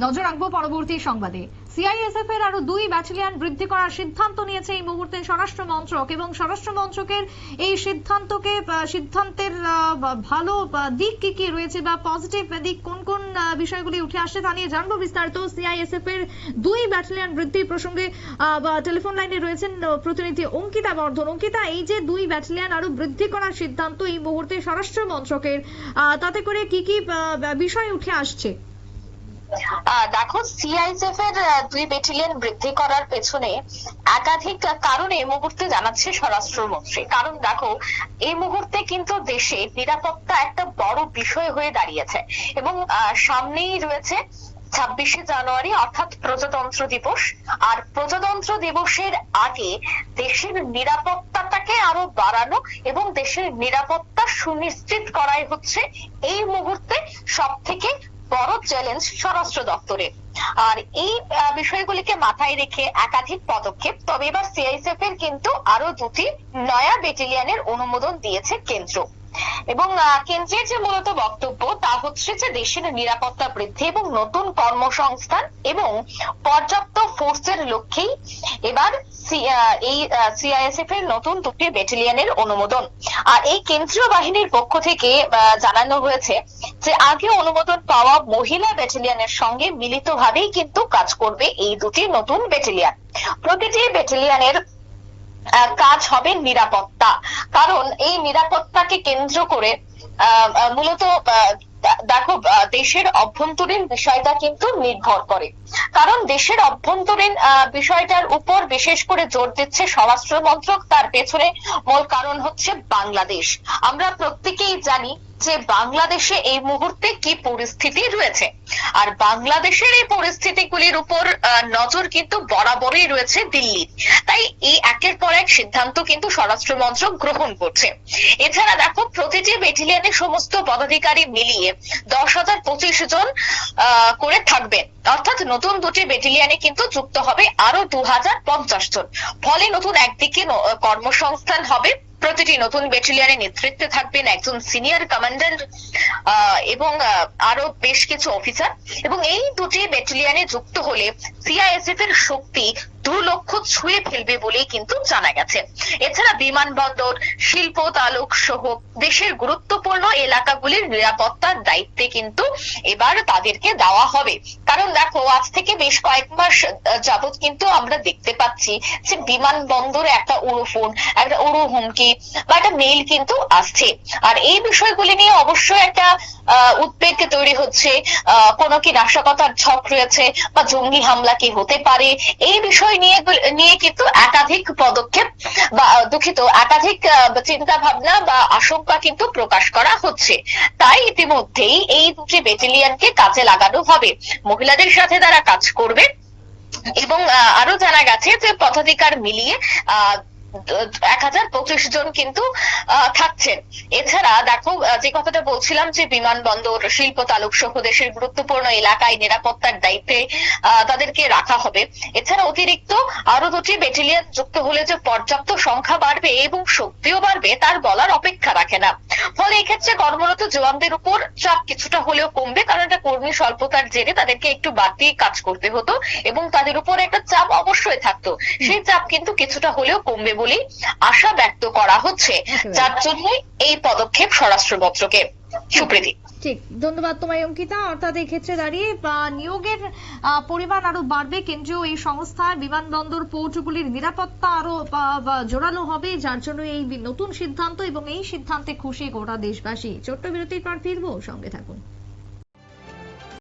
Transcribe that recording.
নজর রাখব পরবর্তী সংবাদে। সিআইএসএফ এর আরও দুই ব্যাটালিয়ন বৃদ্ধি করার সিদ্ধান্ত নিয়েছে এই মুহূর্তে স্বরাষ্ট্র মন্ত্রক এবং স্বরাষ্ট্র মন্ত্রকের এই সিদ্ধান্তকে সিদ্ধান্তের ভালো দিক কি কি রয়েছে বা পজিটিভ দিক কোন কোন বিষয়গুলি উঠে আসছে তা নিয়ে জানব বিস্তারিত। সিআইএসএফ এর দুই ব্যাটালিয়ন বৃদ্ধি প্রসঙ্গে টেলিফোন লাইনে রয়েছেন প্রতিনিধি অঙ্কিতা বর্ধন। অঙ্কিতা, এই যে দুই ব্যাটালিয়ন আরও বৃদ্ধি করার সিদ্ধান্ত এই মুহূর্তে স্বরাষ্ট্র মন্ত্রকের তাতে করে কি কি বিষয় উঠে আসছে? দেখো সিআইএসএফ এর দুই ব্যাটালিয়ন বৃদ্ধি করার পেছনে একাধিক কারণ এই মুহূর্তে জানাচ্ছে স্বরাষ্ট্রমন্ত্রী। কারণ দেখো, এই মুহূর্তে কিন্তু দেশে নিরাপত্তা একটা বড় বিষয় হয়ে দাঁড়িয়েছে এবং সামনেই রয়েছে ছাব্বিশে জানুয়ারি, অর্থাৎ প্রজাতন্ত্র দিবস। আর প্রজাতন্ত্র দিবসের আগে দেশের নিরাপত্তাটাকে আরও বাড়ানো এবং দেশের নিরাপত্তা সুনিশ্চিত করাই হচ্ছে এই মুহূর্তে সব থেকে বড় চ্যালেঞ্জ স্বরাষ্ট্র দপ্তরে। আর এই বিষয়গুলিকে মাথায় রেখে একাধিক পদক্ষেপ, তবে এবার সিআইএসএফ এর কিন্তু আরও দুটি নয়া ব্যাটেলিয়ানের অনুমোদন দিয়েছে কেন্দ্র। এবং কেন্দ্রের যে মূলত বক্তব্য, তা হচ্ছে যে দেশের নিরাপত্তা বৃদ্ধি এবং নতুন কর্মসংস্থান এবং পর্যাপ্ত ফোর্সের লক্ষ্যেই এবার এই সিআইএসএফ এর নতুন দুটি ব্যাটালিয়নের অনুমোদন। আর এই কেন্দ্রীয় বাহিনীর পক্ষ থেকে জানানো হয়েছে যে আগে অনুমোদন পাওয়া মহিলা ব্যাটালিয়নের সঙ্গে মিলিতভাবেই কিন্তু কাজ করবে এই দুটি নতুন ব্যাটালিয়ন প্রতিটি ব্যাটালিয়নের কাজ হবে নিরাপত্তা। কারণ এই নিরাপত্তাকে কেন্দ্র করে মূলত দেখো দেশের অভ্যন্তরীণ বিষয়টা কিন্তু নির্ভর করে। কারণ দেশের অভ্যন্তরীণ বিষয়টার উপর বিশেষ করে জোর দিচ্ছে স্বরাষ্ট্র মন্ত্রক, তার পেছনে মূল কারণ হচ্ছে বাংলাদেশ। আমরা প্রত্যেকেই জানি যে বাংলাদেশে এই মুহূর্তে কি পরিস্থিতি রয়েছে। আর বাংলাদেশের এই পরিস্থিতিগুলির উপর নজর কিন্তু বরাবরই রয়েছে দিল্লির। তাই এই একের পর এক সিদ্ধান্ত কিন্তু স্বরাষ্ট্র মন্ত্রক গ্রহণ করছে। এছাড়া দেখো, প্রতিটি ব্যাটালিয়নে সমস্ত পদাধিকারী মিলিয়ে দশ হাজার পঁচিশ জন করে থাকবেন। অর্থাৎ নতুন দুটি ব্যাটালিয়নে কিন্তু যুক্ত হবে আরও দু হাজার পঞ্চাশ জন। ফলে নতুন একদিকে কর্মসংস্থান হবে। প্রতিটি নতুন ব্যাটালিয়নে নেতৃত্বে থাকবেন একজন সিনিয়র কমান্ডার এবং আরও বেশ কিছু অফিসার এবং এই দুটি ব্যাটালিয়নে যুক্ত হলে সিআইএসএফ এর শক্তি দু লক্ষ ছুঁয়ে ফেলবে বলেই কিন্তু জানা গেছে। এছাড়া বিমানবন্দর, শিল্প তালুক সহ দেশের গুরুত্বপূর্ণ এলাকাগুলির নিরাপত্তার দায়িত্বে কিন্তু এবার তাদেরকে দেওয়া হবে। কারণ দেখো, আজ থেকে বেশ কয়েক মাস যাবত কিন্তু আমরা দেখতে পাচ্ছি যে বিমানবন্দরে একটা উড়ো ফোন একটা উড়ো হুমকি বা একটা মেইল কিন্তু আসছে। আর এই বিষয়গুলি নিয়ে অবশ্যই একটা উদ্বেগ তৈরি হচ্ছে কোনো কি নাশকতার ছক রয়েছে বা জঙ্গি হামলা কি হতে পারে? এই বিষয় নিয়ে নিয়ে কিন্তু একাধিক পদক্ষেপ বা দুঃখিত, একাধিক চিন্তা ভাবনা বা আশঙ্কা কিন্তু প্রকাশ করা হচ্ছে। তাই ইতিমধ্যেই এই দুটি ব্যাটালিয়নকে কাজে লাগানো হবে। মহিলাদের সাথে তারা কাজ করবে। এবং আরও জানা গেছে যে পদাধিকার মিলিয়ে এক হাজার পঁচিশ জন কিন্তু থাকছেন। এছাড়া দেখো যে কথাটা বলছিলাম যে বিমানবন্দর, শিল্প তালুক সহ দেশের গুরুত্বপূর্ণ এলাকায় নিরাপত্তার দায়িত্বে তাদেরকে রাখা হবে। এছাড়া অতিরিক্ত আরও দুটি ব্যাটালিয়ন যুক্ত হলে যে পর্যাপ্ত সংখ্যা বাড়বে এবং শক্তিও বাড়বে, তার বলার অপেক্ষা রাখে না। ফলে এক্ষেত্রে কর্মরত জওয়ানদের উপর চাপ কিছুটা হলেও কমবে, কারণ এটা কর্মী স্বল্পতার জেরে তাদেরকে একটু বাড়তি কাজ করতে হতো এবং তাদের উপর একটা চাপ অবশ্যই থাকতো। সেই চাপ কিন্তু কিছুটা হলেও কমবে বলেই আশা ব্যক্ত করা হচ্ছে। যার জন্য এই পদক্ষেপ স্বরাষ্ট্র মন্ত্রকে। সুপ্রীতি। ঠিক ধন্যবাদ তোমায় অঙ্কিতা। অর্থাৎ এই ক্ষেত্রে দাঁড়িয়ে নিয়োগের পরিমাণ আরও বাড়বে কেন্দ্রীয় এই সংস্থার বিমানবন্দর পোর্টগুলির নিরাপত্তা আরও জোরালো হবে যার জন্য এই নতুন সিদ্ধান্ত এবং এই সিদ্ধান্তে খুশি গোটা দেশবাসী। ছোট্ট বিরতির পর ফিরবো সঙ্গে থাকুন।